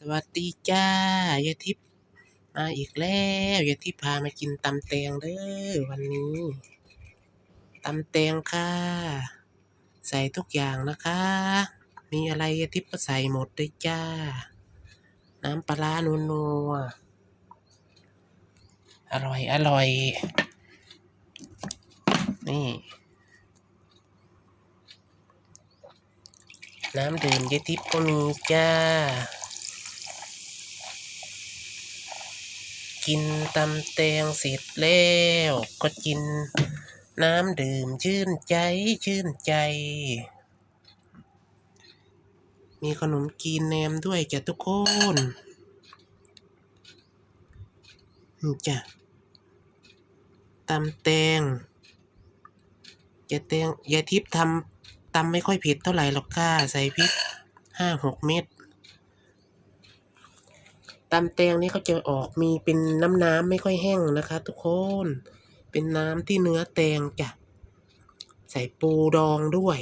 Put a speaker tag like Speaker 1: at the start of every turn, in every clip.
Speaker 1: สวัสดีจ้ายายทิพย์มาอีกแล้วยายทิพย์พามากินตำแตงเด้อวันนี้ตำแตงค่ะ ใส่ทุกอย่างนะคะ มีอะไรยายทิพย์ก็ใส่หมดเลยจ้า น้ำปลาร้านัวอร่อยอร่อย นี่ น้ำดื่มยายทิพย์ก็มีจ้า กินตำแตงเสร็จแล้ว ก็กิน น้ำดื่มชื่นใจชื่นใจ มีขนมกีนแหนมด้วยจ้ะทุกคนนี่จ้ะตำแตงยายแตงยายทิพย์ทำตำไม่ค่อยผ็ดเท่าไหร่หรอกค่ะ ใส่พริกห้าหกเม็ด ตำแตงนี่เขาจะออกมีเป็นน้ำน้ำไม่ค่อยแห้งนะคะ ทุกคน เป็นน้ำที่เนื้อแตงจ้ะ ใส่ปูดองด้วย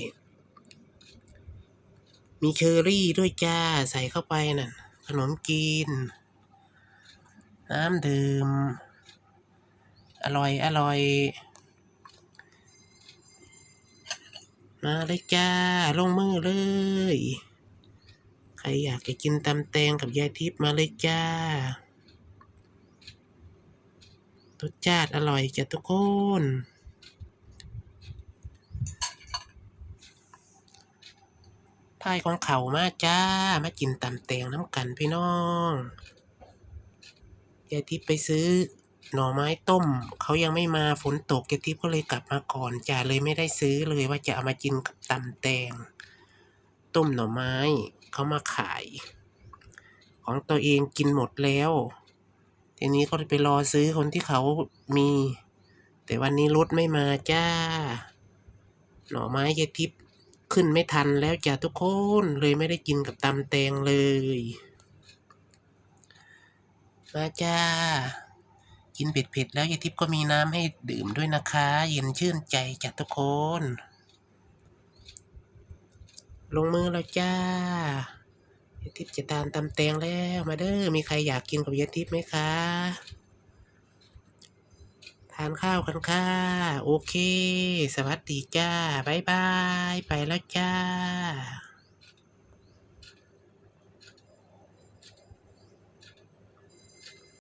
Speaker 1: มีเชอรี่ด้วยจ้า ใส่เข้าไปน่ะขนมกิน น้ำดื่ม อร่อย อร่อยมาเลยจ้า ลงมือเลย ครอยากจะกินตำแตงกับยายทิพย์มาเลยจ้ารสชาติอร่อยจ้ะทุกคนพายของเขามาจ้า มากินตำแตงน้ำกันพี่น้องยายทิพย์ไปซื้อหน่อไม้ต้ม เขายังไม่มาฝนตกยายทิพย์ก็เลยกลับมาก่อนจ้าเลยไม่ได้ซื้อเลยว่าจะเอามากินกับตำแตง ต้มหน่อไม้เขามาขาย ของตัวเองกินหมดแล้ว ทีนี้ก็ไปรอซื้อคนที่เขามี แต่วันนี้รถไม่มาจ้า หน่อไม้ยายทิพย์ขึ้นไม่ทันแล้วจ้ะทุกคนเลยไม่ได้กินกับตำแตงเลย มาจ้า กินเผ็ดๆแล้วยายทิพย์ก็มีน้ำให้ดื่มด้วยนะคะ เย็นชื่นใจจ้ะทุกคน ลงมือแล้วจ้าเยทิพย์จะทานตำแตงแล้วมาเด้อมีใครอยากกินกับเยทิพย์ไหมคะ ทานข้าวกันค่ะ โอเค สวัสดีจ้า บ๊ายบาย ไปแล้วจ้า